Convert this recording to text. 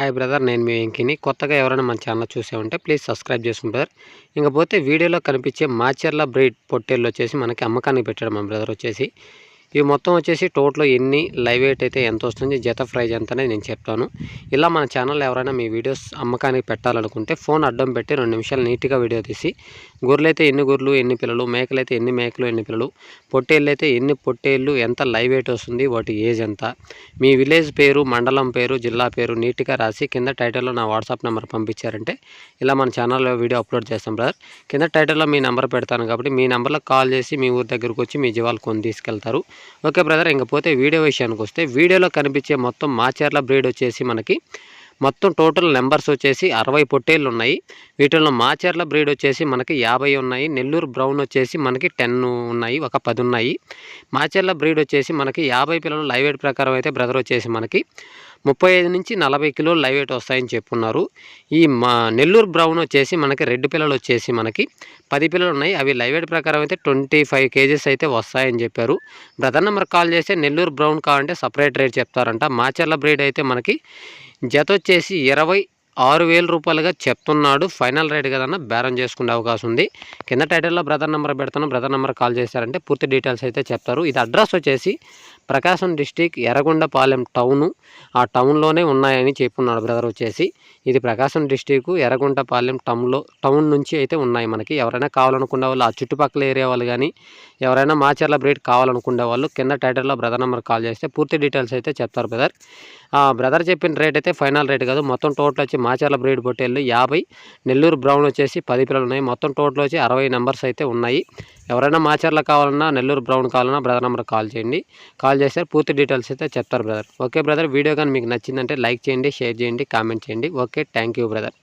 Hi brother నేను మీ వెంకిని. కొత్తగా ఎవరైనా మన ఛానల్ చూసే ఉంటే ప్లీజ్ సబ్స్క్రైబ్ చేసుకుంటారు ఇంకపోతే వీడియోలో కనిపించే మాచర్ల బ్రీడ్ పొట్టేళ్ళు వచ్చేసి మనకి అమ్మకానికి పెట్టాడు మా బ్రదర్ వచ్చేసి. ఇవి మొత్తం వచ్చేసి టోటల్ ఎన్ని లైవ్ వెయిట్ అయితే ఎంత వస్తుంది జత ప్రైజ్ ఎంత అనేది నేను చెప్తాను. ఇలా మన ఛానల్ ఎవరైనా మీ వీడియోస్ అమ్మకానికి పెట్టాలనుకుంటే ఫోన్ అడ్డం పెట్టి రెండు నిమిషాలు నీట్గా వీడియో తీసి గొర్రెలైతే ఎన్ని గొర్రెలు ఎన్ని పిల్లలు మేకలైతే ఎన్ని మేకలు ఎన్ని పిల్లలు పొట్టేళ్ళు అయితే ఎన్ని పొట్టేళ్ళు ఎంత లైవ్ వెయిట్ వస్తుంది వాటి ఏజ్ ఎంత మీ విలేజ్ పేరు మండలం పేరు జిల్లా పేరు నీట్గా రాసి కింద టైటిల్లో నా వాట్సాప్ నెంబర్ పంపించారంటే ఇలా మన ఛానల్లో వీడియో అప్లోడ్ చేస్తాం బ్రదర్. కింద టైటిల్లో మీ నెంబర్ పెడతాను కాబట్టి మీ నెంబర్లో కాల్ చేసి మీ ఊరి దగ్గరకు వచ్చి మీ జీవాలు కొని తీసుకెళ్తారు. Okay brother. ఇంకపోతే వీడియో విషయానికి వస్తే వీడియోలో కనిపించే మొత్తం మాచేర్ల బ్రీడ్ వచ్చేసి మనకి మొత్తం టోటల్ నెంబర్స్ వచ్చేసి అరవై పొట్టేళ్ళు ఉన్నాయి. వీటిల్లో మాచర్ల బ్రీడ్ వచ్చేసి మనకి యాభై ఉన్నాయి. నెల్లూరు బ్రౌన్ వచ్చేసి మనకి టెన్ ఉన్నాయి. ఒక పది ఉన్నాయి. మాచర్ల బ్రీడ్ వచ్చేసి మనకి యాభై పిల్లలు లైవ్ ఎయిట్ ప్రకారం అయితే బ్రదర్ వచ్చేసి మనకి ముప్పై ఐదు నుంచి నలభై కిలోలు లైవ్ వెయిట్ వస్తాయని చెప్పున్నారు. ఈ మా నెల్లూరు బ్రౌన్ వచ్చేసి మనకి రెడ్ పిల్లలు వచ్చేసి మనకి పది పిల్లలు ఉన్నాయి. అవి లైవ్ వెయిట్ ప్రకారం అయితే ట్వంటీ ఫైవ్ కేజెస్ అయితే వస్తాయని చెప్పారు. బ్రదర్ నెంబర్ కాల్ చేస్తే నెల్లూరు బ్రౌన్ కావాలంటే సపరేట్ రేట్ చెప్తారంట. మాచర్ల బ్రీడ్ అయితే మనకి జత వచ్చేసి ఇరవై ఆరు వేల రూపాయలుగా చెప్తున్నాడు. ఫైనల్ రేట్ కదన్నా బేరం చేసుకునే అవకాశం ఉంది. కింద టైటిల్లో బ్రదర్ నెంబర్ పెడుతున్నాం బ్రదర్ నెంబర్ కాల్ చేశారంటే పూర్తి డీటెయిల్స్ అయితే చెప్తారు. ఇది అడ్రస్ వచ్చేసి ప్రకాశం డిస్టిక్ ఎర్రగొండపాలెం టౌను. ఆ టౌన్లోనే ఉన్నాయని చెప్పున్నాడు బ్రదర్ వచ్చేసి. ఇది ప్రకాశం డిస్టిక్ ఎర్రగొండపాలెం టౌన్లో టౌన్ నుంచి అయితే ఉన్నాయి మనకి. ఎవరైనా కావాలనుకునే వాళ్ళు ఆ చుట్టుపక్కల ఏరియా వాళ్ళు కానీ ఎవరైనా మాచర్ల బ్రీడ్ కావాలనుకునే వాళ్ళు కింద టైటిల్లో బ్రదర్ నెంబర్ కాల్ చేస్తే పూర్తి డీటెయిల్స్ అయితే చెప్తారు బ్రదర్. ఆ బ్రదర్ చెప్పిన రేట్ అయితే ఫైనల్ రేట్ కాదు. మొత్తం టోటల్ వచ్చి మాచర్ల బ్రీడ్ పొట్టేళ్ళు యాభై నెల్లూరు బ్రౌన్ వచ్చేసి పది పిల్లలు ఉన్నాయి. మొత్తం టోటల్ వచ్చి అరవై నెంబర్స్ అయితే ఉన్నాయి. ఎవరైనా మాచర్ల కావాలన్నా నెల్లూరు బ్రౌన్ కావాలన్నా బ్రదర్ నెంబర్ కాల్ చేయండి. కాల్ చేస్తే పూర్తి డీటెయిల్స్ అయితే చెప్తారు బ్రదర్. ఓకే బ్రదర్ వీడియో కానీ మీకు నచ్చిందంటే లైక్ చేయండి షేర్ చేయండి కామెంట్ చేయండి. Okay thank you brother.